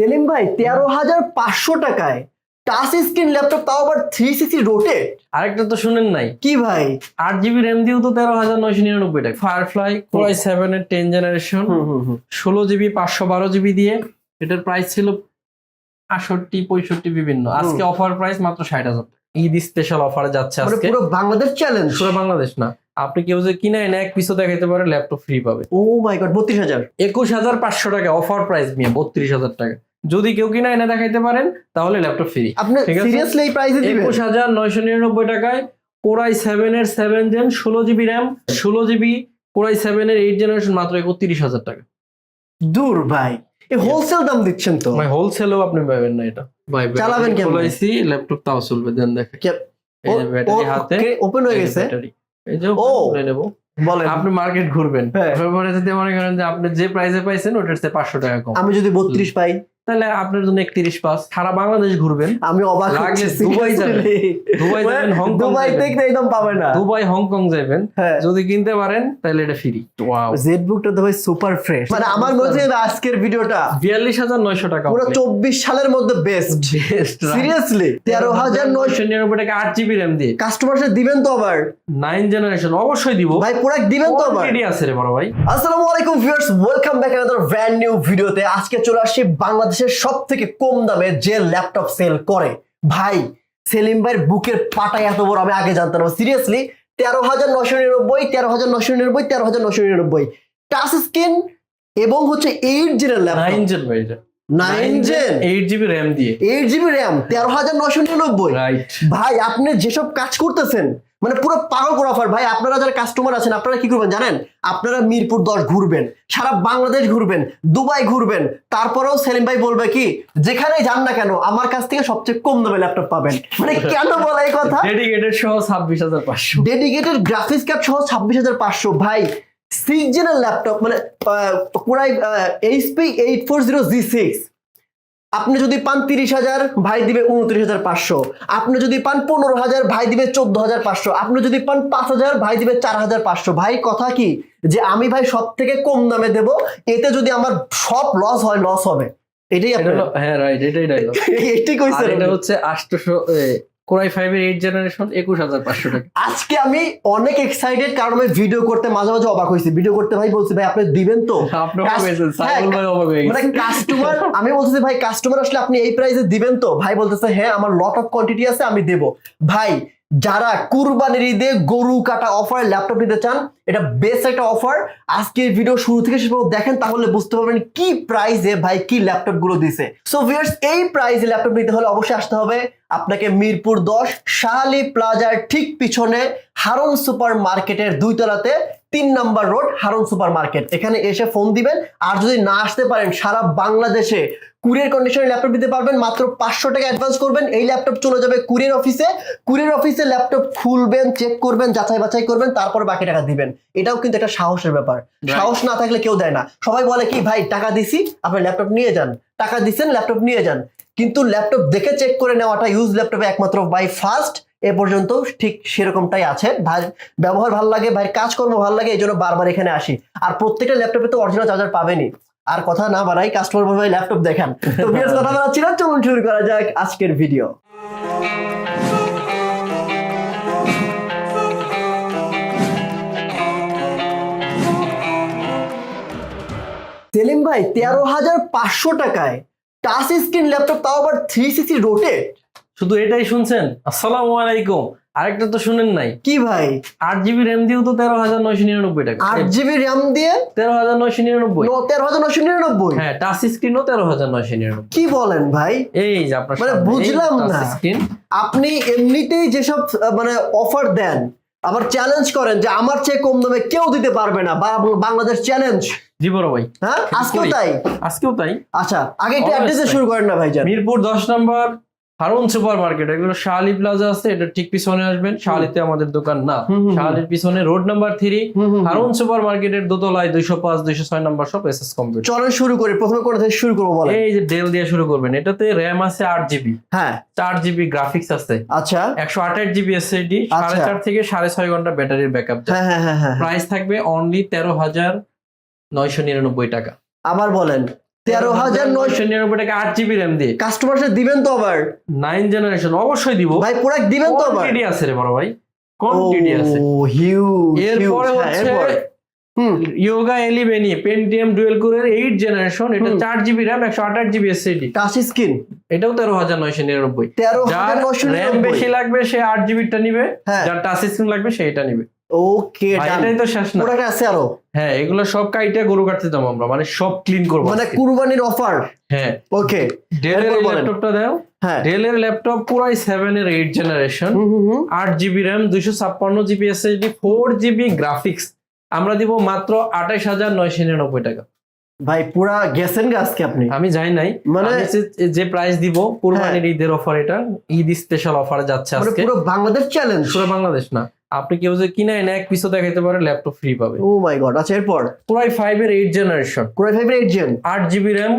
সেলিম ভাই তেরো হাজার পাঁচশো টাকায় টাচ স্ক্রিন ল্যাপটপ তাও আবার থ্রি সিক্সটি রোটেট আরেকটা তো শুনেন নাই। কি ভাই? আট জিবি র্যাম দিয়েও তো তেরো হাজার নয়শো নিরানব্বই টাকা। ফায়ারফ্লাই কোরাই সেভেন এর টেন জেনারেশন ষোলো জিবি পাঁচশো বারো জিবি দিয়ে এটার প্রাইস ছিল আটষট্টি পঁয়ষট্টি বিভিন্ন। আজকে অফার প্রাইস মাত্র ষাট হাজার। ঈদ স্পেশাল অফার যাচ্ছে মানে আজকে। পুরো বাংলাদেশ চ্যালেঞ্জ পুরো বাংলাদেশ না। আপনি কেউ যে কিনে এনে এক পিসও দেখাইতে পারে ল্যাপটপ ফ্রি পাবে। ও মাই গড বত্রিশ হাজার? একুশ হাজার পাঁচশো টাকা অফার প্রাইস নিয়ে বত্রিশ হাজার টাকা। যদি কেউ কিনা এনে দেখাইতে পারেন তাহলে ল্যাপটপ ফ্রি আপনি সিরিয়াসলি এই প্রাইসে দিবেন? একুশ হাজার নয়শো নিরানব্বই টাকায় কোরাই সেভেন এর সেভেন জেন ষোলো জিবি র্যাম ষোলো জিবি কোরাই সেভেন এর এইট জেনারেশন মাত্র একত্রিশ হাজার টাকা। দূর ভাই এই হোলসেল দাম দিচ্ছেন তো। ভাই হোলসেলেও আপনি পাবেন না এটা। ভাই চালাবেন কেমনে? বলাইছি ল্যাপটপ তাও চলবে দেন দেখে। এই ব্যাটারি হাতে ওপেন হয়ে গেছে? এই যে ও। খুলে নেব। বলেন। আপনি মার্কেট ঘুরবেন। হ্যাঁ। যদি মনে করেন যে আপনি যে প্রাইসে পাইছেন ওটার চেয়ে পাঁচশো টাকা কম। আমি যদি বত্রিশ পাই তাহলে আপনার জন্য একত্রিশ পাস। সারা বাংলাদেশ ঘুরবেন। আমি অবাক দুবাই যাবেন। দুবাই যাবেন হংকং দুবাই যাবেন। থেকে একদম পাবে না। দুবাই হংকং যাবেন। হ্যাঁ। যদি কিনতে পারেন তাহলে এটা ফ্রি ওয়াও জেড বুকটা তো ভাই সুপার ফ্রেশ মানে আমার মনে হচ্ছে আজকের ভিডিওটা বিয়াল্লিশ হাজার নয়শো টাকা পুরো চব্বিশ সালের মধ্যে বেস্ট সিরিয়াসলি তেরো হাজার নয়শো নিরানব্বই টাকা আট জিবি র্যাম দিয়ে। কাস্টমার দিবেন তো আবার। নাইন জেনারেশন অবশ্যই দিব। ভাই প্রোডাক্ট দিবেন তো আবার। Already আছে রে বড় ভাই। আসসালামু আলাইকুম viewers welcome back another brand new ভিডিওতে আজকে চলে আসছি বাংলাদেশের সব থেকে কম দামে যে ল্যাপটপ সেল করে। ভাই সেলিম ভাইয়ের বুকের পাটায় এত বড় আমি আগে জানতাম সিরিয়াসলি তেরো হাজার নশো নিরানব্বই তেরো হাজার নশো নিরানব্বই তেরো হাজার নশো নিরানব্বই। টাচ স্ক্রিন এবং হচ্ছে এইট জেনের নাইন ল্যাপটপ। জেন ভাই nine gen eight GB RAM দিয়ে। এইট জিবি র্যাম তেরো হাজার নশো নিরানব্বই। ভাই আপনি যেসব কাজ করতেছেন মানে পুরো পাগল করা অফার ভাই আপনারা যারা কাস্টমার আছেন আপনারা কি করবেন জানেন? আপনারা মিরপুর দশ ঘুরবেন সারা বাংলাদেশ ঘুরবেন দুবাই ঘুরবেন তারপরেও সেলিম ভাই বলবে কি যেখানেই যান না কেন আমার কাছ থেকে সবচেয়ে কম দামে ল্যাপটপ পাবেন। মানে কেন বলা এই কথা? ডেডিকেটেড সহ ছাব্বিশ হাজার পাঁচশো। ডেডিকেটেড গ্রাফিক্স কার্ড সহ ছাব্বিশ হাজার পাঁচশো। ভাই সিক্স জেনের ল্যাপটপ মানে পুরাই HP eight four zero G six আপনি যদি পান তিরিশ হাজার ভাই দিবে উনত্রিশ হাজার পাঁচশো। আপনি যদি পান পনেরো হাজার ভাই দিবে চোদ্দ হাজার পাঁচশো। আপনি যদি পান পাঁচ হাজার ভাই দিবে চার হাজার পাঁচশো। ভাই কথা কি? যে আমি ভাই সব থেকে কম দামে দেব এতে যদি আমার সব লস হয় লস হবে। এটাই হ্যাঁ রাইট এটাই এটাই এটা হচ্ছে আটশোশো কোরাই ফাইভ এর এইট জেনারেশন একুশ হাজার পাঁচশো টাকা। আজকে আমি অনেক এক্সাইটেড কারণ আমি ভিডিও করতে মাঝে মাঝে অবাক হয়েছি। ভিডিও করতে ভাই বলছি ভাই আপনি দিবেন তো? হয়ে মানে কাস্টমার আমি বলতেছি ভাই কাস্টমার আসলে আপনি এই প্রাইসে দিবেন তো? ভাই বলতেছে হ্যাঁ আমার লট অফ কোয়ান্টিটি আছে আমি দেবো। ভাই যারা কুরবানির ঈদে গরু কাটা অফার ল্যাপটপ নিতে চান, এটা বেস্ট একটা অফার আজকে ভিডিও শুরু থেকে শেষ দেখেন, তাহলে বুঝতে পারবেন কি প্রাইসে ভাই কি ল্যাপটপগুলো দিছে। সো ভিউয়ার্স এই প্রাইসে ল্যাপটপ নিতে হলে অবশ্যই আসতে হবে আপনাকে মিরপুর দশ, শাহালি প্লাজার ঠিক পিছনে হারন সুপার মার্কেটের দুই তলাতে তিন number road Harun super market. এখানে এসে ফোন দিবেন, আর যদি না আসতে পারেন, সারা বাংলাদেশে কুরিয়ার কন্ডিশনে ল্যাপটপ দিতে পারবেন। মাত্র পাঁচশো টাকা অ্যাডভান্স করবেন। এই ল্যাপটপ চলে যাবে কুরিয়ার অফিসে কুরিয়ার অফিসে ল্যাপটপ খুলবেন চেক করবেন যাচাই বাছাই করবেন তারপর বাকি টাকা দিবেন। এটাও কিন্তু একটা সাহসের ব্যাপার। সাহস না থাকলে কেউ দেয় না। সবাই বলে কি ভাই টাকা দিছি আপনি ল্যাপটপ নিয়ে যান। টাকা দিছেন ল্যাপটপ নিয়ে যান। কিন্তু ল্যাপটপ দেখে চেক করে নেওয়াটা ইউজ ল্যাপটপে একমাত্র বাই ফার্স্ট এ পর্যন্ত ঠিক সেরকমটাই আছে। ভাই ব্যবহার ভালো লাগে ভাইয়ের কাজকর্ম ভালো লাগে এই জন্য বারবার এখানে আসি। আর প্রত্যেকটা ল্যাপটপে তো অরিজিনাল চার্জার পাবেনই। আর কথা না বাড়াই কাস্টমার বলবে ল্যাপটপ দেখান। তো বিয়ার্স কথা বাড়াচ্ছি না চলুন শুরু করা যাক আজকের ভিডিও সেলিম ভাই তেরো হাজার পাঁচশো টাকায় টাচ স্ক্রিন ল্যাপটপ তাও আবার থ্রি সিক্সটি রোটেট শুধু এটাই শুনছেন? আসসালামু আলাইকুম। আরেকটা তো শুনেন নাই। কি ভাই? আট জিবি র্যাম দিয়েও তো তেরো হাজার নয়শো নিরানব্বই টাকা। আট জিবি র্যাম দিয়ে? তেরো হাজার নয়শো নিরানব্বই। তেরো হাজার নশো নিরানব্বই? হ্যাঁ টাচ স্ক্রিনও তেরো হাজার নয়শো নিরানব্বই। কি বলেন ভাই? এই যে আপনার মানে বুঝলাম না। আপনি এমনিতেই যেসব মানে অফার দেন আবার চ্যালেঞ্জ করেন যে আমার চেয়ে কম দামে কেউ দিতে পারবে না বা বাংলাদেশ চ্যালেঞ্জ জি বড় ভাই। হ্যাঁ আজকেও তাই? আজকেও তাই? আচ্ছা আগে একটু অ্যাড্রেসে শুরু করেন না ভাইজান। মিরপুর দশ নম্বর হারুন সুপার মার্কেট এগুলো শাহালি প্লাজা আছে এটা ঠিক পিছনে আসবেন শাহালিতে আমাদের দোকান না। শাহালির পিছনে road number three. Harun super মার্কেটের দোতলায় দুইশো পাঁচ দুইশো ছয় নম্বর সব এস এস কম্পিউটার। চলেন শুরু করি প্রথমে কোন থেকে শুরু করব বলেন? এই যে ডেল দিয়ে শুরু করবেন এটাতে র্যাম আছে আট জিবি হ্যাঁ। চার জিবি গ্রাফিক্স আছে। আচ্ছা। একশো আঠাশ জিবি এসএসডি সাড়ে আচ্ছা। চার থেকে সাড়ে ছয় ঘণ্টা ব্যাটারির ব্যাকআপ প্রাইস থাকবে অনলি তেরো হাজার নয়শো নিরানব্বই টাকা। আবার বলেন। তেরো হাজার নয়শো নিরানব্বই টাকা আট জিবি র্যাম দিয়ে। দিবেন তো আবার? নাইন জেনারেশন অবশ্যই দিব। ভাই প্রোডাক্ট দিবেন তো আবার? কোয়ান্টিটি আছে রে বড় ভাই। কোয়ান্টিটি আছে। হিউজ এরপরে হচ্ছে Yoga eleven e Pentium dual কোরের এইট জেনারেশন এটা চার জিবি র্যাম একশো আঠাশ জিবি এসএসডি টাচ স্ক্রিন এটাও তেরো হাজার নয়শো নিরানব্বই। তেরো যার র্যাম বেশি লাগবে সে আট জিবিটা নিবে। হ্যাঁ। যার টাচ স্ক্রিন লাগবে সেইটা নিবে। ওকে এটাই তো শেষ না। প্রোডাক্ট আছে আরও। হ্যাঁ এগুলো সব কাইটা গরু কাটতে দাম আমরা মানে সব ক্লিন করব মানে কুরবানির অফার হ্যাঁ। ওকে ডেলের ল্যাপটপটা দাও। হ্যাঁ। ডেলের ল্যাপটপ পুরাই সেভেন এর এইট জেনারেশন হুম, হুম, হুম। আট জিবি র্যাম দুইশো ছাপ্পান্ন GB SSD four GB graphics আমরা দিব মাত্র আঠাইশ হাজার নয়শো নিরানব্বই টাকা। ভাই পুরা গেছেন আজকে আপনি। আমি যাই নাই। মানে যে- প্রাইস দিব কুরবানির ঈদের অফার এটা ঈদ স্পেশাল অফার যাচ্ছে মানে আজকে। পুরো বাংলাদেশ চ্যালেঞ্জ পুরো বাংলাদেশ না। আপনি কেউ যে কিনে এনে এক পিসও দেখাইতে পারে ল্যাপটপ ফ্রি পাবে। ও মাই গড আচ্ছা এরপর? কোরাই 5 এর 8 জেনারেশন কোরাই 5 এর 8 জেন 8 জিবি র্যাম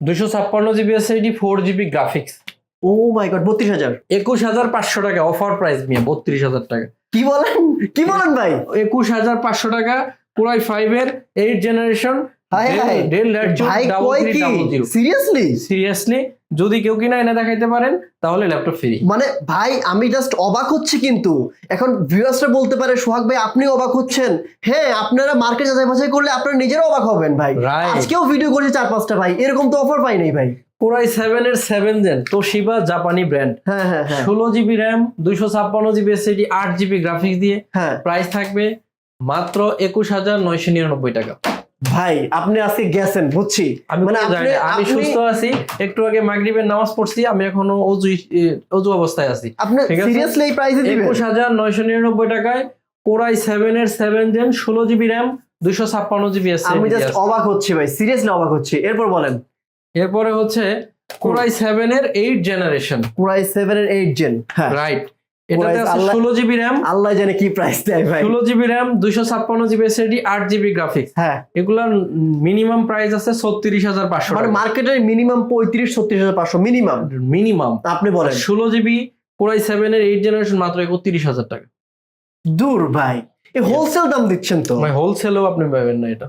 দুশো ছাপ্পান্ন GB SSD 4 GB graphics oh my god বত্রিশ হাজার। একুশ হাজার পাঁচশো টাকা অফার প্রাইস নিয়ে বত্রিশ হাজার টাকা। কি বলেন? কি বলেন ভাই? একুশ হাজার পাঁচশো টাকা কোরাই 5 এর 8 জেনারেশন সিরিয়াসলি সিরিয়াসলি যদি কেউ কিনা এনে দেখাইতে পারেন তাহলে ল্যাপটপ ফ্রি মানে ভাই আমি জাস্ট অবাক হচ্ছি কিন্তু। এখন ভিউয়ার্সরা বলতে পারে সোহাগ ভাই আপনি অবাক হচ্ছেন। হ্যাঁ আপনারা মার্কেট যাচাই বাছাই করলে আপনারা নিজেরাও অবাক হবেন ভাই. আজকেও ভিডিও করেছে চার পাঁচটা ভাই। এরকম তো অফার পাই নাই ভাই। পুরাই সেভেন এর সেভেন জেন তোশিবা জাপানি ব্র্যান্ড হ্যাঁ হ্যাঁ হ্যাঁ। ষোলো জিবি র্যাম দুইশো ছাপ্পান্ন জিবি এসএসডি আট জিবি গ্রাফিক্স দিয়ে হ্যাঁ। প্রাইস থাকবে মাত্র একুশ হাজার নয়শো নিরানব্বই টাকা। ভাই আপনি আজকে গেছেন বুঝছি। আমি মানে আপনি- আমি সুস্থ আছি। একটু আগে মাগরিবের নামাজ পড়ছি আমি এখনও অজু অজু অবস্থায় আছি। আপনি সিরিয়াসলি এই প্রাইসে দিবেন? একুশ হাজার নয়শো নিরানব্বই টাকায় কোরাই সেভেন এর সেভেন জেন ষোলো জিবি র্যাম দুইশো ছাপ্পান্ন জিবি আমি জাস্ট অবাক হচ্ছি ভাই সিরিয়াসলি অবাক হচ্ছি। এরপর বলেন। এরপরে হচ্ছে কোরাই সেভেন এর eight generation core i seven এর এইট জেন হ্যাঁ। রাইট এটাতে আছে ষোলো জিবি র্যাম। আল্লাহ জানে কি প্রাইস দেয় ভাই। ষোলো জিবি র্যাম দুইশো ছাপ্পান্ন জিবি এসএসডি আট জিবি গ্রাফিক্স হ্যাঁ। এগুলার মিনিমাম প্রাইস আছে ছত্রিশ হাজার পাঁচশো মানে মার্কেটের মিনিমাম পঁয়ত্রিশ ছত্রিশ হাজার পাঁচশো মিনিমাম মিনিমাম আপনি বলেন। ষোলো জিবি কোরাই সেভেন এর এইট জেনারেশন মাত্র একত্রিশ হাজার টাকা। দূর ভাই। এই হোলসেল দাম দিচ্ছেন তো। মানে হোলসেলেও আপনি পাবেন না এটা।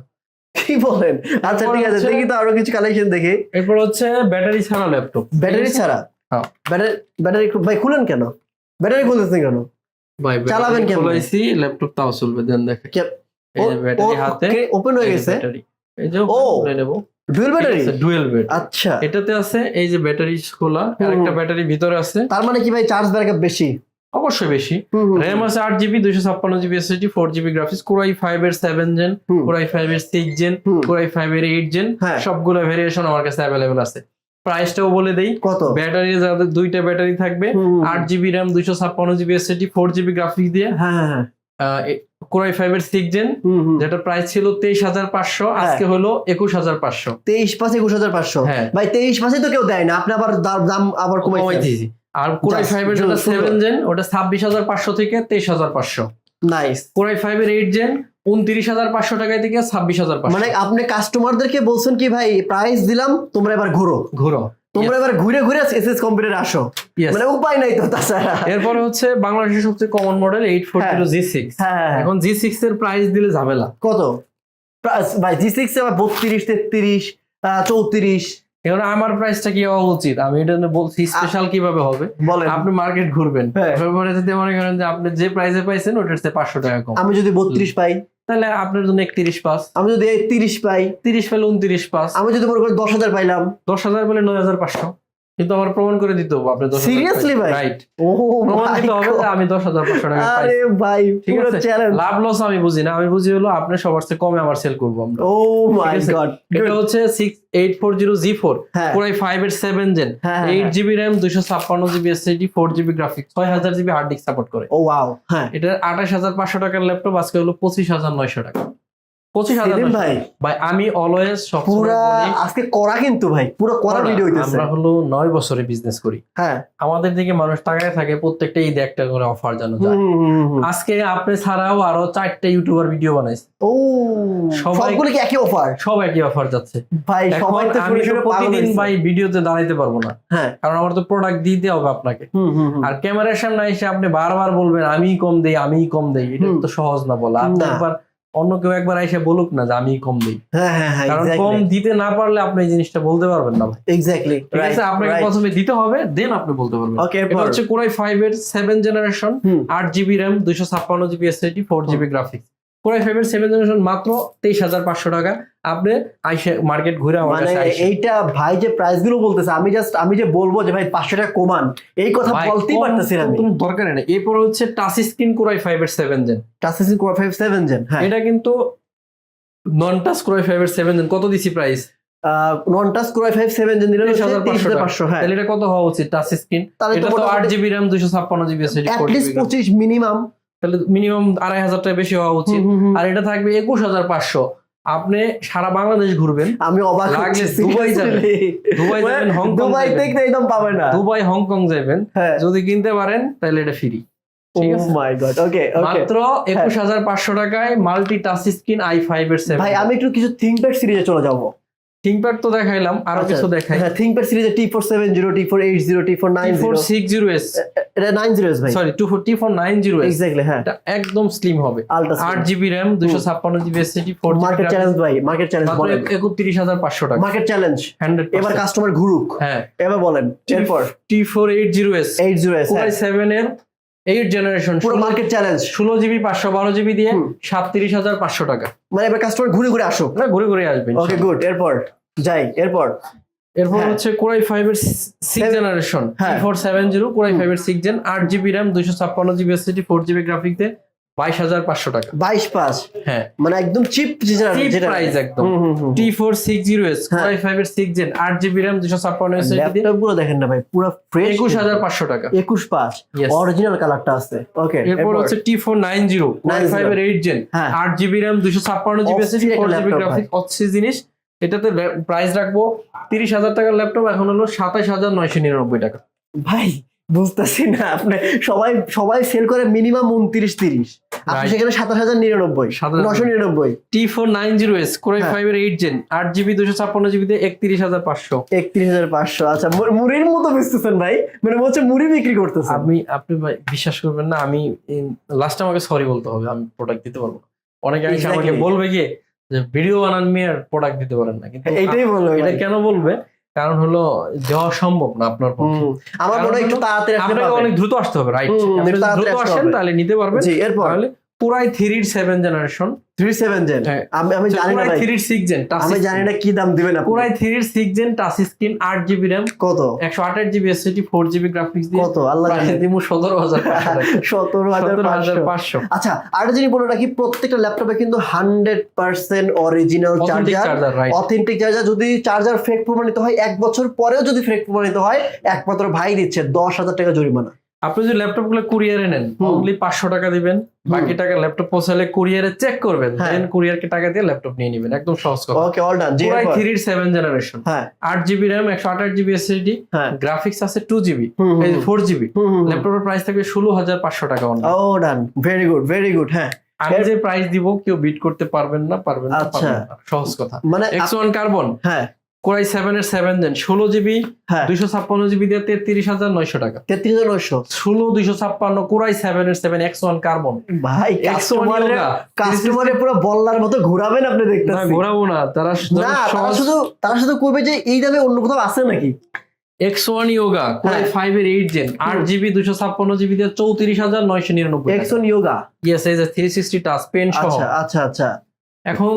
কি বলেন? আচ্ছা ঠিক আছে দেখি তো আরও কিছু কালেকশন দেখি। এরপর হচ্ছে ব্যাটারি ছাড়া ল্যাপটপ ব্যাটারি ছাড়া? হ্যাঁ। ব্যাটারি ব্যাটারি ভাই খুলেন কেন? ব্যাটারি খুলতেছেন কেন? ভাই চালাবেন কেমনে? খোলাইছি ল্যাপটপ তাও চলবে দেন দেখে ব্যাটারি হাতে ওপেন হয়ে গেছে? এই যে নেব। ডুয়েল ব্যাটারি ডুয়েল বেড আচ্ছা। এটাতে আছে এই যে ব্যাটারি খোলা আর একটা ব্যাটারি ভিতরে আছে। তার মানে কি ভাই চার্জ ব্যাকআপ বেশি? অবশ্যই বেশি। র্যাম আছে আট জিবি দুইশো ছাপ্পান্ন GB SSD four GB graphics core i five এর seven gen core i five এর six gen. Core i five এর এইট জেন হ্যাঁ। সবগুলো ভেরিয়েশন আমার কাছে অ্যাভেলেবেল আছে। প্রাইসটাও বলে দেই। কত? ব্যাটারি যাদের দুইটা ব্যাটারি থাকবে আট জিবি র্যাম দুইশো ছাপ্পান্ন GB SSD four GB graphics দিয়ে হ্যাঁ হ্যাঁ কোরাই ফাইভ এর সিক্স জেন। যেটা প্রাইস ছিল তেইশ হাজার পাঁচশো হ্যাঁ। আজকে হলো একুশ হাজার পাঁচশো। তেইশ পাঁচ একুশ হাজার পাঁচশো? হ্যাঁ। ভাই তেইশ পাঁচে তো কেউ দেয় না আপনি আবার দাম আবার কমাই কমাইতেছি আর কোরাই ফাইভ এর যেটা সেভেন জেন ওটা ছাব্বিশ হাজার পাঁচশো থেকে তেইশ হাজার পাঁচশো। নাইস কোরাই ফাইভ এর এইট জেন উনত্রিশ হাজার পাঁচশো টাকা থেকে ছাব্বিশ হাজার মানে আপনি কাস্টমারদেরকে বলছেন কি ভাই প্রাইস দিলাম তোমরা এবার ঘুরো। ঘুরো। তোমরা এবার ঘুরে ঘুরে এসএস কম্পিউটার আসো। মানে উপায় নাই তো তাছাড়া। এরপরে হচ্ছে বাংলাদেশের সবচেয়ে common model eight four zero G six হ্যাঁ হ্যাঁ, হ্যাঁ। এখন জি সিক্স এর প্রাইস দিলে ঝামেলা। কত? প্রাইস ভাই জি সিক্স আবার বত্রিশ তেত্রিশ চৌত্রিশ। এখন আমার প্রাইসটা কি হওয়া উচিত? আমি এটা বলছি স্পেশাল কীভাবে হবে? আপনি মার্কেট ঘুরবেন। হ্যাঁ। তারপরে যদি মনে করেন যে আপনি যে প্রাইসে পাইছেন ওটার চেয়ে পাঁচশো টাকা কম। আমি যদি বত্রিশ পাই তাহলে আপনার জন্য একত্রিশ পাস আমি যদি তিরিশ পাই তিরিশ পাইলে উনত্রিশ পাস আমি যদি মনে করি দশ হাজার পাইলাম। দশ হাজার পেলে নয় হাজার পাঁচশো। কিন্তু আমার প্রমাণ করে দিতে হবে আপনি Seriously ভাই? রাইট ও প্রমাণ দিতে হবে যে আমি দশ হাজার পাঁচশো টাকা আরে ভাই পুরো চ্যালেঞ্জ লাভ লস আমি বুঝি না। আমি বুঝি হলো আপনি সবার চেয়ে কমে আমার সেল করব আমরা। ও মাই গড এটা হচ্ছে six eight four zero G four হ্যাঁ। পুরাই ফাইভ এর seven gen eight GB RAM দুশো ছাপ্পান্ন GB SSD four GB graphics ছয় হাজার জিবি হার্ড ডিস্ক সাপোর্ট করে। ও ওয়াও হ্যাঁ। এটা আঠাশ হাজার পাঁচশো টাকার ল্যাপটপ আজকে হলো পঁচিশ হাজার নয়শো টাকা। পঁচিশ হাজার ভাই ভাই আমি অলওয়েজ পুরা আজকে করা কিন্তু ভাই পুরো করা ভিডিও হইতেছে। আমরা হলো নয় বছরে বিজনেস করি। হ্যাঁ। আমাদের দিকে মানুষ থাকে প্রত্যেকটা ঈদে একটা করে অফার জানো যায়। আজকে আপনি ছাড়াও আরও চারটে ইউটিউবার ভিডিও বানাইছে। ও সবাই- সবগুলো কি একই অফার সব একই অফার যাচ্ছে। ভাই সবাই তো আমি প্রতিদিন ভাই ভিডিওতে দাঁড়াইতে পারব না। হ্যাঁ। কারণ আমার তো প্রোডাক্ট দিতে হবে আপনাকে। আর ক্যামেরার সামনে এসে আপনি বারবার বলবেন আমি কম দেই আমিই কম দেই এটা তো সহজ না বলা। আপনি একবার অন্য কেউ একবার এসে বলুক না যে আমি কম দিই। হ্যাঁ হ্যাঁ হ্যাঁ কারণ কম দিতে না পারলে আপনি এই জিনিসটা বলতে পারবেন না ভাই। এক্স্যাক্টলি ঠিক আছে? আপনাকে প্রথমে দিতে হবে দেন আপনি বলতে পারবেন। ওকে এটা হচ্ছে কোরাই 5 এর 7 জেনারেশন হুম। আট জিবি র্যাম দুইশো ছাপ্পান্ন GB SSD 4 GB graphics core i five এর সেভেন জেনারেশন মাত্র তেইশ হাজার পাঁচশো টাকা। আপনি আইসে মার্কেট ঘুরে আমার মানে এইটা ভাই যে প্রাইসগুলো বলতেছে আমি জাস্ট আমি যে বলব যে ভাই পাঁচশো টাকা কমান এই কথা বলতেই পারতেছি না কোনো দরকার নেই। এরপর হচ্ছে touch screen core i five এর সেভেন জেন টাসিসি কোর ফাইভ সেভেন জেন হ্যাঁ। এটা কিন্তু non touch core i five এর সেভেন জেন কত দিছি price non touch core five seven gen দিলে হাজার পাঁচশো পাঁচশো হ্যাঁ। তাহলে এটা কত হওয়া উচিত টাচ স্ক্রিন এটা তো আট জিবি র্যাম দুইশো ছাপ্পান্ন জিবি ফোর জিবি পঁচিশ মিনিমাম তাহলে মিনিমাম আড়াই হাজার টাকা বেশি হওয়া উচিত। আর এটা থাকবে একুশ হাজার পাঁচশো। আপনি সারা বাংলাদেশ ঘুরবেন। আমি অবাক লাগলে দুবাই যাবেন। দুবাই যাবেন, হংকং দুবাই থেকে একদম পাবে না। দুবাই হংকং যাবেন। হ্যাঁ। যদি কিনতে পারেন তাহলে এটা ফ্রি ওকে মাত্র একুশ হাজার পাঁচশো টাকায় multi touch screen I five এর ভাই আমি একটু কিছু থিঙ্কপ্যাড সিরিজে চলে যাব। থিঙ্কপ্যাড তো দেখাইলাম আরও আচ্ছা, কিছু দেখাই। হ্যাঁ থিঙ্কপ্যাড সিরিজে T four seven zero T four eight zero T four nine four zero six zero S এটা নাইন জিরো ভাই। Sorry two four T four nine zero S exactly হ্যাঁ। এটা একদম স্লিম হবে। আলট্রা আট জিবি র্যাম দুশো ছাপ্পান্ন GB SSD four market challenge ভাই মার্কেট চ্যালেঞ্জ বলেন। একত্রিশ হাজার পাঁচশো টাকা। মার্কেট চ্যালেঞ্জ হান্ড্রেড এবার কাস্টমার ঘুরুক। হ্যাঁ। এবার বলেন এরপর? T four eight zero S eight zero S seven এর এইট জেনারেশন পুরো মার্কেট চ্যালেঞ্জ ষোলো জিবি পাঁচশো বারো জিবি দিয়ে সাতত্রিশ হাজার পাঁচশো টাকা। মানে এবার কাস্টমার ঘুরে ঘুরে আসো। না ঘুরে ঘুরে আসবেন ওকে গুড এরপর যাই এরপর। এরপর হ্যাঁ। হচ্ছে কোরাই ফাইভ এর সিক্স জেনারেশন হ্যাঁ। Four seven zero core i five এর সিক্স জেন আট জিবি র্যাম দুইশো ছাপ্পান্ন GB SSD four GB graphic দিয়ে বাইশ হাজার পাঁচশো টাকা। বাইশ পাঁচ। হ্যাঁ। মানে একদম চিপ যেটা একদম। T four six zero S. Five এর সিক্স জেন আট জিবি র্যাম দুইশো ছাপ্পান্ন ল্যাপটপগুলো দেখেন না ভাই পুরো ফ্রেশ একুশ হাজার পাঁচশো টাকা। একুশ পাঁচ. অরিজিনাল কালারটা আছে। ওকে এরপর হচ্ছে T four nine zero core i 90 five এর এইট জেন হ্যাঁ। আট জিবি র্যাম দুশো ছাপ্পান্ন জিবি একটা ফোর জিবি অথি জিনিস। এটাতে প্রাইস রাখব তিরিশ হাজার টাকার ল্যাপটপ এখন হলো সাতাশ হাজার নয়শো নিরানব্বই টাকা। ভাই বুঝতেছি না আপনি সবাই সবাই সেল করে মিনিমাম উনত্রিশ তিরিশ। আপনি সেখানে সাতাশ হাজার নিরানব্বই 27,000 নশো নিরানব্বই। T four nine zero S core i. Five এর এইট জেন আট জিবি দুশো ছাপ্পান্ন জিবিতে একত্রিশ হাজার পাঁচশো। একত্রিশ হাজার পাঁচশো। আচ্ছা মুড়ির মতো বেচতেছেন ভাই? মানে হচ্ছে মুড়ি বিক্রি করতেছেন। আপনি আপনি ভাই বিশ্বাস করবেন না আমি লাস্ট আমাকে সরি বলতে হবে আমি প্রোডাক্ট দিতে পারব অনেকে আমাকে বলবে কি যে ভিডিও বানান মেয়ে প্রোডাক্ট দিতে পারেন না। কিন্তু এইটাই বলব এটা কেন বলবে? কারণ হলো যাওয়া সম্ভব না আপনার পক্ষে। আমার মনে হয় একটু তাড়াতাড়ি আপনি আপনাকে অনেক দ্রুত আসতে হবে রাইট আপনি দ্রুত আসেন। তাহলে নিতে পারবেন। জি এরপর? তাহলে পুরাই থ্রির seven generation three seven gen. আমি আমি জানি না থ্রির সিক্স জেন আমি জানি না কি দাম দিবেন পুরাই থ্রির সিক্স জেন টাচ স্ক্রিন আট জিবি র্যাম কত? একশো আঠাশ GB SSD four GB graphics কত? আল্লাহ দিমু সতেরো হাজার সতেরো হাজার পাঁচশো। আচ্ছা আরেকটা জিনিস বলে রাখি প্রত্যেকটা ল্যাপটপে কিন্তু hundred percent original charger charger authentic charger যদি চার্জার ফেক প্রমাণিত হয় এক বছর পরেও যদি ফেক প্রমাণিত হয় একমাত্র ভাই দিচ্ছে দশ হাজার টাকা জরিমানা। আপনি যদি ল্যাপটপগুলো কুরিয়ারে নেন অনলি পাঁচশো টাকা দিবেন বাকি টাকা ল্যাপটপ পৌঁছালে কুরিয়ারে চেক করবেন হ্যাঁ। দেন কুরিয়ারকে টাকা দিয়ে ল্যাপটপ নিয়ে নেবেন একদম সহজ কথা। ওকে অল ডান পুরাই এরপর। সেভেন জেনারেশন হ্যাঁ। আট জিবি র্যাম একশো আঠাশ জিবি এসএসডি হ্যাঁ। গ্রাফিক্স আছে টু জিবি হুম, হুম, এই ফোর জিবি। ল্যাপটপের প্রাইস থাকবে ষোলো হাজার পাঁচশো টাকা অনলি ও done very good very good হ্যাঁ। আমি যে প্রাইস দিব কেউ বিট করতে পারবেন না পারবেন না আচ্ছা। সহজ কথা। মানে এক্স ওয়ান কার্বন হ্যাঁ। কোরাই সেভেন এর সেভেন জেন ষোলো জিবি হ্যাঁ। দুইশো ছাপ্পান্ন জিবি দিয়ে তেত্রিশ হাজার নয়শো টাকা। তেত্রিশ হাজার নয়শো। ষোলো দুইশো ছাপ্পান্ন কোরাই সেভেন এর সেভেন এক্স ওয়ান কার্বন ভাই এক্স ওয়ান কাস্টমারে পুরো বল্লার মতো ঘোরাবেন আপনি না দেখতেছি ঘোরাবো না। তারা তারা শুধু তারা শুধু কইবে যে এই দামে অন্য কোথাও আছে নাকি? X one yoga core i. Five এর এইট জেন আট জিবি দুশো ছাপ্পান্ন জিবি দিয়ে চৌত্রিশ হাজার নয়শো নিরানব্বই এক্সন ইয়োগা ইয়েস এই যে থ্রি সিক্সটি টাচ পেন সহ। আচ্ছা আচ্ছা আচ্ছা। এখন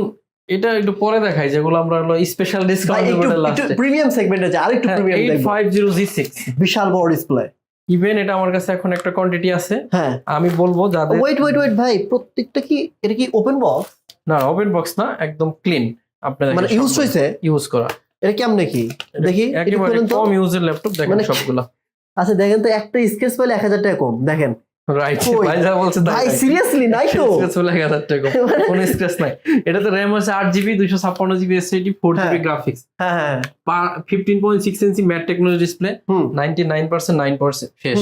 এটা একটু পরে দেখাই যেগুলো আমরা হলো স্পেশাল ডিসকাউন্ট একটু একটু প্রিমিয়াম সেগমেন্টে আছে আরেকটু প্রিমিয়াম দেখব। ফাইভ জিরো জি সিক্স বিশাল বড় ডিসপ্লে ইভেন এটা আমার কাছে এখন একটা কোয়ান্টিটি আছে। হ্যাঁ। আমি বলব যাদের ওয়েট ওয়েট ওয়েট ভাই প্রত্যেকটা কি এটা কি ওপেন বক্স না ওপেন বক্স না একদম ক্লিন আপনাদের মানে ইউজ হয়েছে? ইউজ করা। এটা কেমন কি দেখি একেবারে কম ইউজের ল্যাপটপ দেখেন মানে- সবগুলা। আচ্ছা দেখেন তো একটা স্কেচ পেলে এক হাজার টাকা কম দেখেন। রাইট কই? বলছে ভাই সিরিয়াসলি নাই তো? টাকা। মানে- কোনো স্ক্র্যাচ নাই। এটাতে র্যাম আছে আট জিবি দুইশো ছাপ্পান্ন GB SSD four GB. Graphics হ্যাঁ fifteen point six inch matte technology display ninety nine percent nine percent শেষ।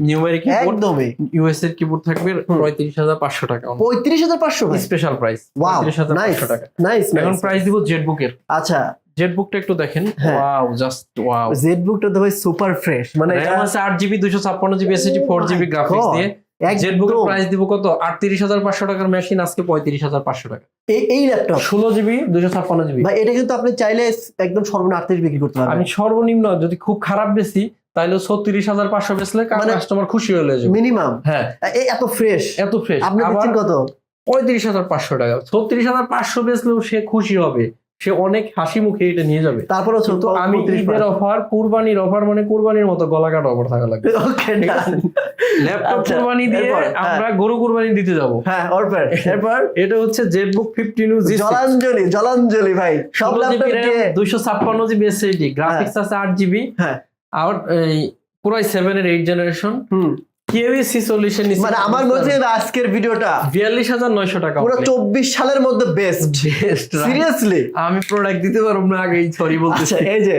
নিউমেরিক একদমই। ইউএস এর কিবোর্ড থাকবে পঁয়ত্রিশ হাজার পাঁচশো টাকা। পঁয়ত্রিশ হাজার পাঁচশো স্পেশাল প্রাইস পঁয়ত্রিশ হাজার নাইস পাঁচশো টাকা। নাইস এখন প্রাইস দিব জেটবুকের আচ্ছা। জেটবুকটা একটু দেখেন। ওয়াও জাস্ট ওয়াও জেড বুকটা তো ভাই সুপার ফ্রেশ মানে এটা আছে আট জিবি দুশো ছাপ্পান্ন GB SSD four GB my graphics. দিয়ে। জেটবুকের একদম প্রাইস দিব কত? আটত্রিশ হাজার পাঁচশো টাকার মেশিন আজকে পঁয়ত্রিশ হাজার পাঁচশো টাকা। এই- এই ল্যাপটপ ষোলো জিবি দুশো ছাপ্পান্ন জিবি ভাই এটা কিন্তু আপনি চাইলে একদম সর্বনিম্ন আটত্রিশ বিক্রি করতে পারবেন। আমি সর্বনিম্ন যদি খুব খারাপ বেশি তাহলে ছত্রিশ হাজার পাঁচশো বেচলে মানে- কাস্টমার খুশি হয়ে যাবে। মিনিমাম হ্যাঁ। এত ফ্রেশ এত ফ্রেশ আপনি কত? পঁয়ত্রিশ হাজার পাঁচশো টাকা। ছত্রিশ হাজার পাঁচশো বেচলেও সে খুশি হবে। সে অনেক হাসি মুখে এটা নিয়ে যাবে। তারপরে কিন্তু আমি ঈদের অফার কুরবানির অফার মানে কুরবানির মতো গলা কাটা অফার থাকা লাগবে ওকে ল্যাপটপ কুরবানি দিয়ে হ্যাঁ। আমরা গরু কুরবানি দিতে যাব। হ্যাঁ এরপর এরপর? এটা হচ্ছে জেটবুক ফিফটিন জি জলাঞ্জলি জলাঞ্জলি ভাই। সব ল্যাপটপ দিয়ে। দুইশো ছাপ্পান্ন জিবি এসএসডি গ্রাফিক্স আছে আট জিবি। হ্যাঁ। আর এই পুরাই সেভেন এর এইট জেনারেশন হুম। কেউই সি সলিউশন মানে আমার হচ্ছে আজকের ভিডিওটা বিয়াল্লিশ হাজার নয়শো টাকা পুরো চব্বিশ সালের মধ্যে বেস্ট সিরিয়াসলি আমি প্রোডাক্ট দিতে পারব না আগেই সরি বলতেছি। আচ্ছা এই যে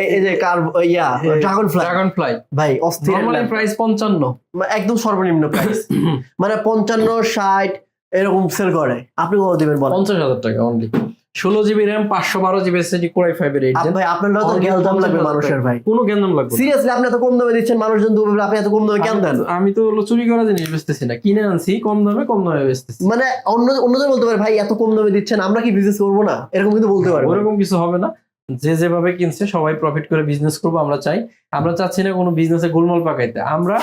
এই- যে কার ইয়া ড্রাগন ফ্লাই ড্রাগন ফ্লাই ভাই অস্থির নর্মালি প্রাইস পঞ্চান্ন। একদম সর্বনিম্ন প্রাইস মানে পঞ্চান্ন ষাট এরকম সেল করে। আপনি কত দিবেন বলেন? পঞ্চাশ হাজার টাকা অনলি ষোলো জিবি র্যাম পাঁচশো বারো GB SSD core i five এর এইট ভাই আপনার তো লাগবে মানুষের ভাই। কোনো লাগবে সিরিয়াসলি আপনি এত কম দামে দিচ্ছেন মানুষজন বলবে, আপনি এত কম দামে কেন দেন। আমি তো- হলো চুরি করা জিনিস বেচতেছি না। কিনে আনছি কম দামে কম দামে বেচতেছি। মানে অন্য অন্যজন বলতে পারে ভাই এত কম দামে দিচ্ছেন আমরা কি বিজনেস করব না? এরকম কিন্তু বলতে পারব এরকম কিছু হবে না। যে যেভাবে কিনছে সবাই প্রফিট করে বিজনেস করব আমরা চাই। আমরা চাচ্ছি না কোনো বিজনেসে গোলমাল পাকাইতে। আমরা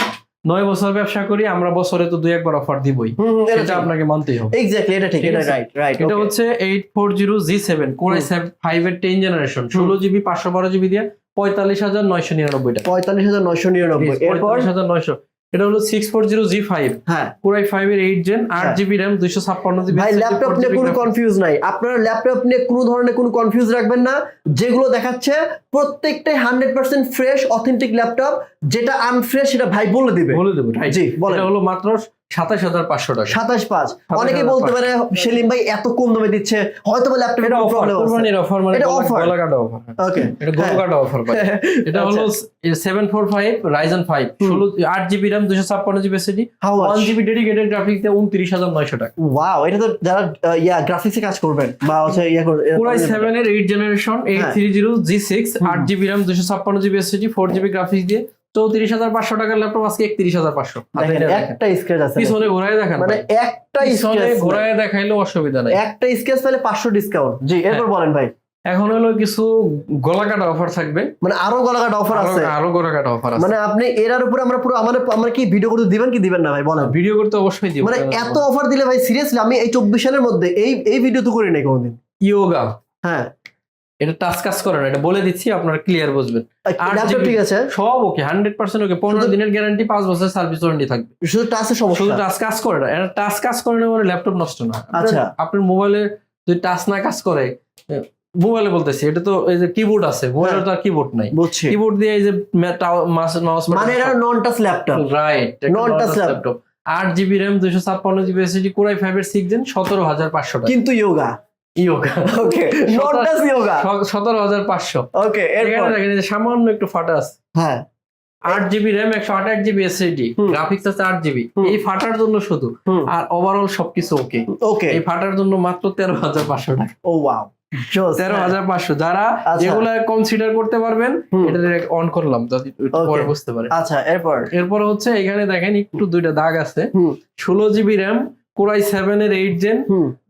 নয় বছর ব্যবসা করি আমরা বছরে তো দুই একবার অফার দিবই। এটা আপনাকে মানতেই হবে। এক্স্যাক্টলি এটা ঠিক এটা রাইট রাইট এটা হচ্ছে eight four zero G seven core i five এর 10 জেনারেশন ষোলো জিবি পাঁচশো বারো জিবি দিয়ে পঁয়তাল্লিশ হাজার নয়শো নিরানব্বই টাকা পঁয়তাল্লিশ হাজার নয়শো নিরানব্বই। এরপর? পঁয়তাল্লিশ হাজার নয়শো। এটা হলো six four zero G five হ্যাঁ। কোরাই ফাইভ এর এইট জেন আট। জিবি র্যাম দুইশো ছাপ্পান্ন জিবি ভাই ল্যাপটপ নিয়ে কোনো কনফিউজ নাই। আপনার ল্যাপটপ নিয়ে কোনো ধরনের কোনো কনফিউজ রাখবেন না। যেগুলো দেখাচ্ছে প্রত্যেকটাই hundred percent fresh authentic laptop যেটা আনফ্রেশ সেটা ভাই বলে দিবে। বলে দেবে? জি এটা হলো মাত্র সাতাশ হাজার পাঁচশো টাকা। সাতাশ পাঁচ। অনেকে বলতে পারে সেলিম ভাই এত কম দামে দিচ্ছে হয়তো বা ল্যাপটপে এটা অফার কোরবানির অফার মানে এটা গলা- offer। গলা কাটা অফার ওকে এটা গরু কাটা অফার এটা হলো আচ্ছা। Seven four five Ryzen five ষোলো আট জিবি র্যাম দুশো ছাপ্পান্ন GB SSD how one GB dedicated graphics দিয়ে উনত্রিশ হাজার নয়শো টাকা। ওয়াও এটা তো যারা ইয়া গ্রাফিক্সে কাজ করবেন বা হচ্ছে ইয়া করবেন পুরাই সেভেন এর এইট জেনারেশন এইট হ্যাঁ। থ্রি জিরো জি সিক্স হুম। আট জিবি র্যাম দুশো ছাপ্পান্ন GB SSD four GB graphics দিয়ে চৌত্রিশ হাজার পাঁচশো টাকার ল্যাপটপ আজকে একত্রিশ হাজার পাঁচশো। একটা স্ক্র্যাচ আছে পিছনে ঘোরায় দেখান মানে একটা পিছনে ঘোরায় দেখাইলেও অসুবিধা নাই। একটা স্ক্র্যাচ পেলে পাঁচশো ডিসকাউন্ট জি এরপর হ্যাঁ। বলেন ভাই। এখন হলো কিছু গলা কাটা অফার থাকবে। মানে আরও গলাঘাট অফার আছে। আরও গলা কাটা অফার আছে। মানে আপনি এরার উপরে আমরা পুরো আমাদের আমরা কি ভিডিও করতে দিবেন কি দিবেন না ভাই বলেন। ভিডিও করতে অবশ্যই দিব। মানে এত অফার দিলে ভাই সিরিয়াসলি আমি এই চব্বিশ সালের মধ্যে এই এই ভিডিও তো করি নাই কোনোদিন। ইয়োগা। হ্যাঁ। এটা টাচ কাজ করে না এটা বলে দিচ্ছি আপনারা ক্লিয়ার বুঝবেন। ল্যাপটপ ঠিক আছে? সব ওকে হান্ড্রেড পার্সেন্ট ওকে পনেরো শুধু- দিনের গ্যারান্টি পাঁচ বছর সার্ভিস ওয়ারেন্টি থাকবে। শুধু টাচের শুধু সমস্যা টাচ কাজ করে না এটা টাচ কাজ করে না মানে ল্যাপটপ নষ্ট না। আচ্ছা। আপনার মোবাইলে যদি টাচ না কাজ করে মোবাইলে বলতেছি এটা তো এই যে কিবোর্ড আছে মোবাইলে হ্যাঁ। তো আর কিবোর্ড নাই। কিবোর্ড দিয়ে এই যে মাউস মানে এটা non touch laptop right Non-touch laptop আট জিবি র্যাম দুইশো ছাপ্পান্ন GB SSD core i five এর সিক্স জেন সতেরো হাজার পাঁচশো কিন্তু yoga yoga. Okay non yoga সতেরো হাজার পাঁচশো। ওকে এরপর? দেখেন যে সামান্য একটু ফাটা আছে। হ্যাঁ। আট জিবি র্যাম একশো আঠাশ জিবি এসএসডি। গ্রাফিক্স আছে আট জিবি এই ফাটার জন্য শুধু। আর ওভারঅল সবকিছু ওকে ওকে এই ফাটার জন্য মাত্র তেরো হাজার পাঁচশো টাকা। ও ওয়াও তেরো হাজার পাঁচশো। যারা আচ্ছা। কনসিডার করতে পারবেন। এটা অন করলাম. পরে বুঝতে পারে আচ্ছা এরপর? এরপর হচ্ছে এখানে দেখেন একটু দুইটা দাগ আছে। ষোলো GB RAM core i seven এর এইট জেন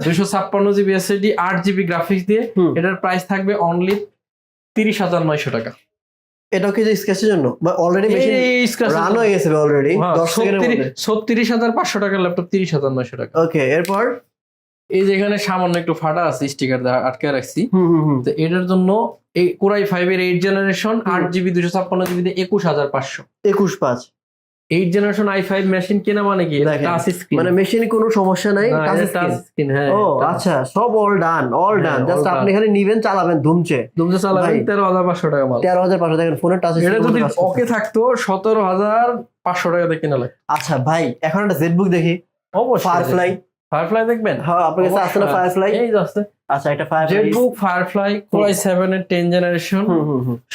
দুশো ছাপ্পান্ন জিবি এসএসডি আট জিবি গ্রাফিক্স দিয়ে এটার প্রাইস থাকবে অনলি তিরিশ হাজার নয়শো টাকা। কি যে স্কেচের জন্য? বা অলরেডি মেশিন এই রান হয়ে গেছে অলরেডি 10 সেকেন্ডের মধ্যে। ছত্রিশ- ছত্রিশ হাজার পাঁচশো টাকার ল্যাপটপ তিরিশ হাজার নয়শো টাকা। ওকে এরপর? এই যে এখানে সামান্য একটু ফাটা আছে স্টিকার আটকে রাখছি। তো এটার জন্য এই কোরাই এর জেনারেশন জিবি দুশো ছাপ্পান্ন জিবি দিয়ে একুশ হাজার পাঁচশো। একুশ পাঁচ। Eight generation I five machine কেনা মানে কি? টাচ স্ক্রিন মানে মেশিনে কোনো সমস্যা নাই টাচ স্ক্রিন হ্যাঁ ও আচ্ছা সব all done all done just আপনি। এখানে নিবেন চালাবেন ধুমছে। তো চালাবেন তেরো হাজার পাঁচশো টাকা মাল। তেরো হাজার পাঁচশো দেখেন ফোনের টাচ এটা যদি ওকে থাকতো সতেরো হাজার পাঁচশো টাকা দিয়ে কিনা লাগে আচ্ছা ভাই এখন একটা জেটবুক দেখি। অবশ্যই ফায়ারফ্লাই ফায়ারফ্লাই দেখবেন? হ্যাঁ আপনার কাছে আছে না ফায়ারফ্লাই এই আছে। আচ্ছা এটা Firefly Jetbook Firefly core i seven এর টেন জেনারেশন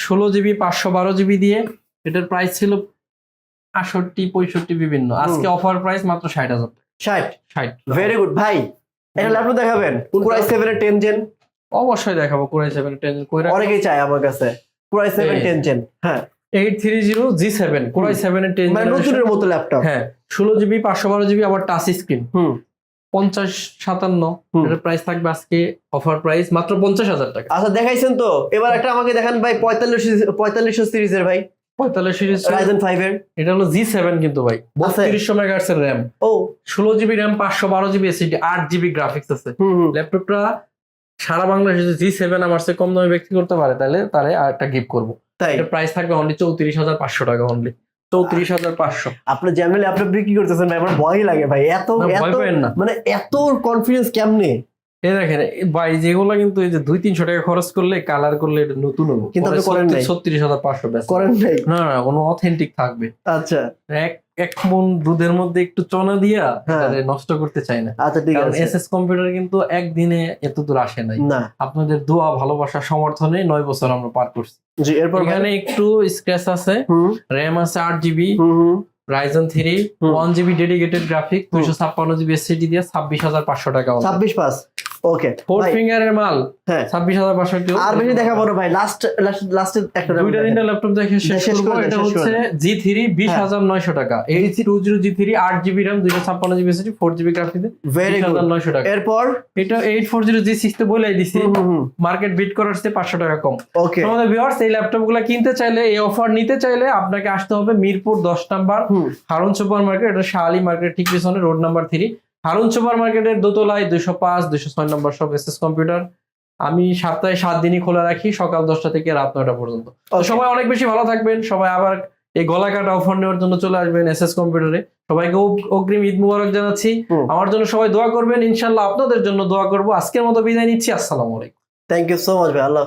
ষোলো জিবি পাঁচশো বারো জিবি দিয়ে। এটার প্রাইস ছিল আটষট্টি পঁয়ষট্টি বিভিন্ন। আজকে অফার প্রাইস মাত্র ষাট হাজার ষাট? ষাট। ভেরি গুড ভাই এটা ল্যাপটপ দেখাবেন? কুরাই সেভেন এর টেন জেন অবশ্যই দেখাবো কোরাই সেভেন টেন কোরাই অনেকেই চায় আমার কাছে। Core i seven ten gen হ্যাঁ। Eight three zero G seven core i seven এর টেন মানে নতুনের মতো ল্যাপটপ হ্যাঁ ষোলো জিবি পাঁচশো বারো জিবি আবার টাচ স্ক্রিন হুম। পঞ্চাশ সাতান্ন। এটার প্রাইস থাকবে আজকে অফার প্রাইস মাত্র পঞ্চাশ হাজার টাকা। আচ্ছা দেখাইছেন তো? এবার একটা আমাকে দেখান ভাই পঁয়তাল্লিশ পঁয়তাল্লিশশো সিরিজের ভাই। পঁয়তাল্লিশ রাইজেন ফাইভ এর এটা হলো জি সেভেন কিন্তু ভাই। বত্রিশশো মেগাহার্টস এর র্যাম ও। ষোলো জিবি র্যাম পাঁচশো বারো জিবি এসিডি আট জিবি গ্রাফিক্স আছে। ল্যাপটপটা সারা বাংলাদেশে জি সেভেন আমার চেয়ে কম দামে ব্যক্তি করতে পারে তাহলে তারে আর একটা গিফট করব। তাই? এটার প্রাইস থাকবে অনলি চৌত্রিশ হাজার পাঁচশো টাকা অনলি চৌত্রিশ হাজার পাঁচশো। আপনি যেমন ল্যাপটপ বিক্রি করতেছেন ভাই আমার ভয় লাগে ভাই। এত না মানে এত কনফিডেন্স কেমনে? এই দেখেন ভাই যেগুলো কিন্তু এই যে দুই তিনশো টাকা খরচ করলে কালার করলে এটা নতুন হব। কিন্তু আপনি করেন নাই। ছত্রিশ হাজার পাঁচশো করেন নাই? না না কোনো অথেন্টিক থাকবে। আচ্ছা। এক এক মন দুধের মধ্যে একটু চনা দিয়া হ্যাঁ। নষ্ট করতে চাই না। আচ্ছা ঠিক আছে। এস এস কম্পিউটার কিন্তু একদিনে এত দূর আসে নাই। না। আপনাদের দোয়া ভালোবাসা সমর্থনে নয় বছর আমরা পার করছি। জি এরপর এখানে একটু স্ক্র্যাচ আছে। র্যাম আছে আট GB Ryzen three one GB dedicated graphic দুইশো ছাপ্পান্ন জিবি এসসিডি দিয়ে ছাব্বিশ হাজার পাঁচশো টাকা ছাব্বিশ পাস ওকে ফোর ফিঙ্গারের মাল হ্যাঁ। ছাব্বিশ হাজার পাঁচশো আর বেশি দেখাবো না ভাই লাস্ট লাস্ট একটা দুইটা তিনটা ল্যাপটপ দেখে শেষ করব এটা হচ্ছে জি থ্রি বিশ হ্যাঁ। হাজার নয়শো টাকা। Eight two zero G three আট জিবি র্যাম দুইশো ছাপ্পান্ন GB four GB graphics very হাজার নয়শো টাকা। এরপর? এটা eight four zero G six তো বলে দিছি। মার্কেট বিট করার চেয়ে পাঁচশো টাকা কম। ওকে আমাদের ভিউয়ার্স এই ল্যাপটপগুলো কিনতে চাইলে এই অফার নিতে চাইলে আপনাকে আসতে হবে মিরপুর দশ নাম্বার হারুন সুপার মার্কেট এটা শাহালি মার্কেট ঠিক পিছনে road number three Harun super মার্কেটের দোতলায় দুশো পাঁচ দুশো ছয় নম্বর সব এসএস কম্পিউটার। আমি সপ্তাহে সাত দিনই খোলা রাখি সকাল দশটা থেকে রাত নয়টা পর্যন্ত. সবাই অনেক বেশি ভালো থাকবেন সবাই আবার এই গলা কাটা অফার নেওয়ার জন্য চলে আসবেন এসএস কম্পিউটারে। সবাইকে অগ্রিম ঈদ মুবারক জানাচ্ছি। আমার জন্য সবাই দোয়া করবেন ইনশাল্লাহ আপনাদের জন্য দোয়া করব। আজকের মতো বিদায় নিচ্ছি আসসালামু আলাইকুম। থ্যাংক ইউ সো মাচ ভাই। আল্লাহ